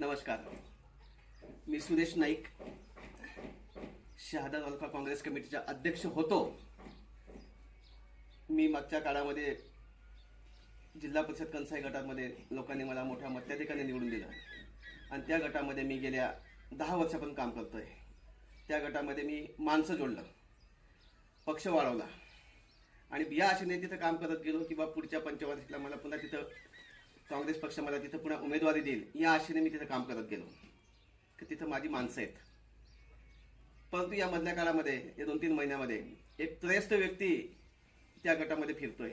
नमस्कार. मी सुरेश नाईक. शहादा तालुका काँग्रेस कमिटीचा अध्यक्ष होतो. मी मागच्या काळामध्ये जिल्हा परिषद कंसाई गटामध्ये लोकांनी मला मोठ्या मत्याधिकाने निवडून दिलं. आणि त्या गटामध्ये मी गेल्या दहा वर्षापर्यंत काम करतोय. त्या गटामध्ये मी माणसं जोडलं पक्ष वाढवला. आणि या आशेने तिथं काम करत गेलो की बा पुढच्या पंचवार्षिकला मला पुन्हा तिथं काँग्रेस पक्ष मला तिथं पुन्हा उमेदवारी देईल या आशेने मी तिथं काम करत गेलो. की तिथं माझी माणसं आहेत. परंतु या मधल्या काळामध्ये या दोन तीन महिन्यामध्ये एक त्रयस्थ व्यक्ती त्या गटामध्ये फिरतोय.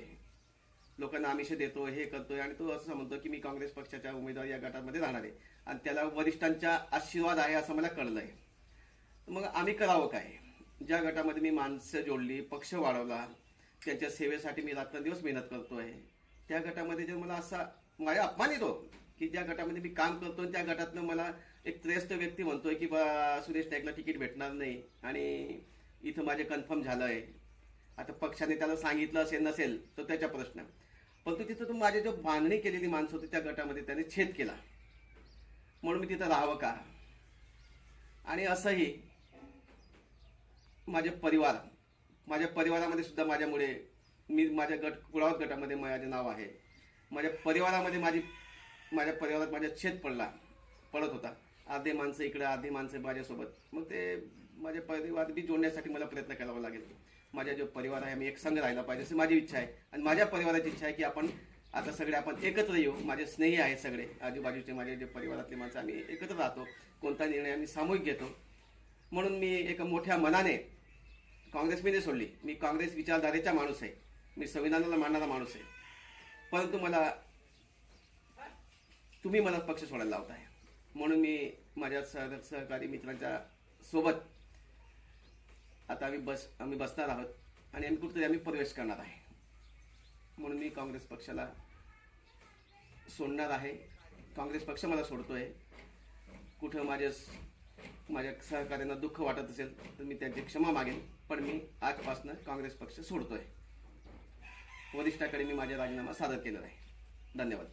लोकांना आमिष देतो हे करतोय आणि तो असं म्हणतो की मी काँग्रेस पक्षाच्या उमेदवार या गटामध्ये राहणार आहे. आणि त्याला वरिष्ठांचा आशीर्वाद आहे असं मला कळलंय. मग आम्ही करावं काय? ज्या गटामध्ये मी माणसं जोडली पक्ष वाढवला त्यांच्या सेवेसाठी मी रात्रंदिवस मेहनत करतोय त्या गटामध्ये जर मला असा माझ्या अपमान येतो की ज्या गटामध्ये मी काम करतोय त्या गटातनं मला एक त्रेस्त व्यक्ती म्हणतोय की बा सुरेश नाईकला तिकीट भेटणार नाही. आणि इथं माझे कन्फर्म झालं आहे आता पक्षाने त्याला सांगितलं असेल नसेल तर त्याचा प्रश्न. परंतु तिथं तो माझी जो बांधणी केलेली माणसं होती त्या गटामध्ये त्याने छेद केला. म्हणून मी तिथं राहावं का? आणि असंही माझे परिवार माझ्या परिवारामध्ये सुद्धा माझ्यामुळे मी माझ्या गट कुळावत गटामध्ये माझे नाव आहे. माझ्या परिवारामध्ये माझी माझ्या परिवारात माझ्या छेद पडला पडत होता. अर्धे माणसं इकडं अर्धे माणसं माझ्यासोबत. मग ते माझ्या परिवार बी जोडण्यासाठी मला प्रयत्न करावा लागेल. माझा जो परिवार आहे मी एक संघ राहिला पाहिजे अशी माझी इच्छा आहे. आणि माझ्या परिवाराची इच्छा आहे की आपण आता सगळे आपण एकत्र येऊ. माझे स्नेही आहेत सगळे. आजूबाजूचे माझे जे परिवारातले माणसं आम्ही एकत्र राहतो. कोणता निर्णय आम्ही सामूहिक घेतो. म्हणून मी एका मोठ्या मनाने काँग्रेस मी नाही सोडली. मी काँग्रेस विचारधारेचा माणूस आहे. मी संविधानाला मानणारा माणूस आहे. परंतु मला तुम्ही मला पक्ष सोडायला लावताय. म्हणून मी माझ्या सह सहकारी मित्रांच्या सोबत आता आम्ही बस आम्ही बसणार आहोत आणि आम्ही कुठेतरी आम्ही प्रवेश करणार आहे. म्हणून मी काँग्रेस पक्षाला सोडणार आहे. काँग्रेस पक्ष मला सोडतोय. कुठं माझ्या माझ्या सहकार्यांना दुःख वाटत असेल तर मी त्यांची क्षमा मागेन. पण मी आजपासून काँग्रेस पक्ष सोडतोय. वरिष्ठाकडे मी माझा राजीनामा सादर केलेला आहे. धन्यवाद.